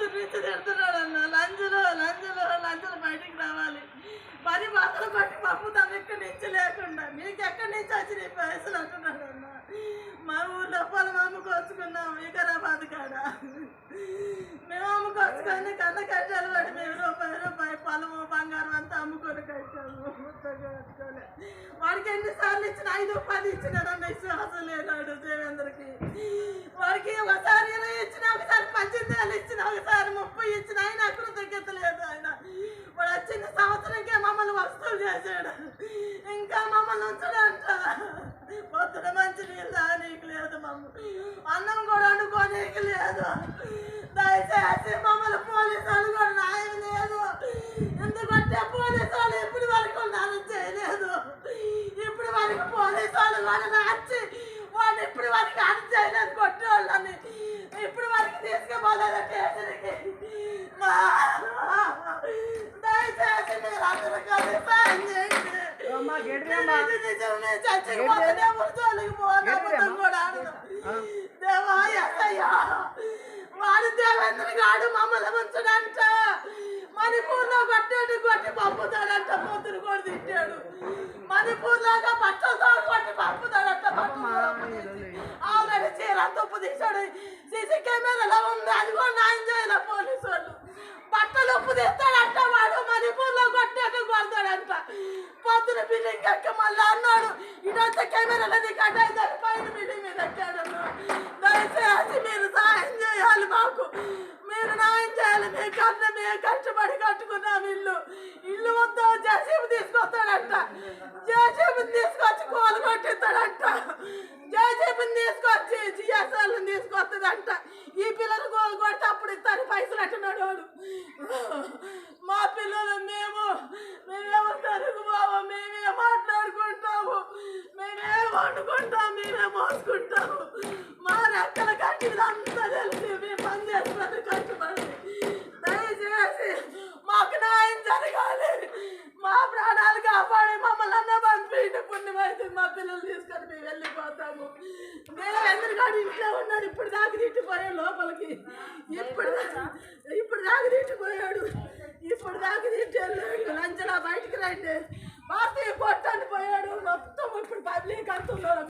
పొద్దున్న తిడుతున్నాడు అన్న. లంచులో లంచులో లంచులు బయటికి రావాలి. మరి మాటలు బట్టి పంపుతాం ఇక్కడి నుంచి లేకుండా మీకు ఎక్కడి నుంచి వచ్చిన ఈ పైసలు అంటున్నాడు అన్న. మా ఊర్లో పొలం అమ్ముకొచ్చుకున్నాం వికారాబాద్ కాడ. మేము అమ్ముకొచ్చుకొని కన్న కట్టాలు పడి మేము రూపాయి రూపాయి పొలము బంగారం అంతా అమ్ముకొని కట్టాము. మొత్తంగా కట్టుకోలే వాడికి ఎన్నిసార్లు ఇచ్చిన? ఐదు పది ఇచ్చినాడన్న విశ్వాసం లేనాడు దేవేంద్రకి. వాడికి ఒకసారి ఇచ్చిన ఒకసారి ముప్పై ఇచ్చిన ఆయన కృతజ్ఞత లేదు ఆయన. వాడు వచ్చిన సంవత్సరంకే మమ్మల్ని వస్తువులు చేశాడు. ఇంకా మమ్మల్ని ఉంచడంట. పొద్దున మంచి నీళ్ళు నీకు లేదు మమ్మ. అన్నం కూడా వండుకోనీకి లేదు. దయచేసి మమ్మల్ని పోలీసు వాళ్ళు కూడా న్యాయం లేదు ఎందుకంటే పోలీసు వాళ్ళు ఇప్పుడు వరకు న్యాయం చేయలేదు. ఇప్పుడు వరకు పోలీసు వాళ్ళు కూడా నచ్చి వాళ్ళు ఇప్పుడు వరకు అర్థం చేయలేదు కొట్టేవాళ్ళని. ఇప్పుడు వరకు దయచేసి మీరు అందరూ కలిసి సాయం చేయండి నిజమే చచ్చిపోతే ఎవరు జోలికి కూడా వాడు దేవేంద్ర గాడు మమ్మల్ని ఉంచడంట మణిపూర్లో కొట్టి పంపుతాడంట కూడా తిట్టాడు కొట్టి పంపుతాడంట ఆల్రెడీ చీర తుప్పు తీశాడు. సీసీ కెమెరా ఉంది అది కూడా న్యాయం చేయలే పోలీసు వాళ్ళు బట్టలు ఉప్పు తీస్తాడంట వాడు మణిపూర్లో కొట్టాడు కొడతాడంట పొద్దున బిల్డింగ్ ఎక్క మళ్ళీ అన్నాడు ఇదంతా కెమెరాలో పైన బిల్డింగ్ మీద ఎక్కాడు దయచేసి మీరు సాయం చేయాలి మాకు. మీరు న్యాయం చేయాలి. మీ కన్నా మేము కష్టపడి కట్టుకున్నాం ఇల్లు. వండుకుంటాం మేమే మోసుకుంటాము మా రెక్కల కట్టిది అంతా తెలిసి మేము పని చేస్తున్నది కట్టుబడి. దయచేసి మాకు న్యాయం జరగాలి. మా ప్రాణాలు కాపాడి మమ్మల్ని అన్న పంపిండి పుణ్యమైతే మా పిల్లలు తీసుకొని మేము వెళ్ళిపోతాము. మేము ఎందుకంటే ఇంట్లో ఉన్నాడు ఇప్పుడు దాకా తిట్టిపోయాడు లోపలికి. ఇప్పుడు ఇప్పుడు దాకా తిట్టిపోయాడు. ఇప్పుడు దాకా తిట్టి వెళ్ళాడు లంచలా బయటికి రండి. పార్టీ కొట్ట I've got to know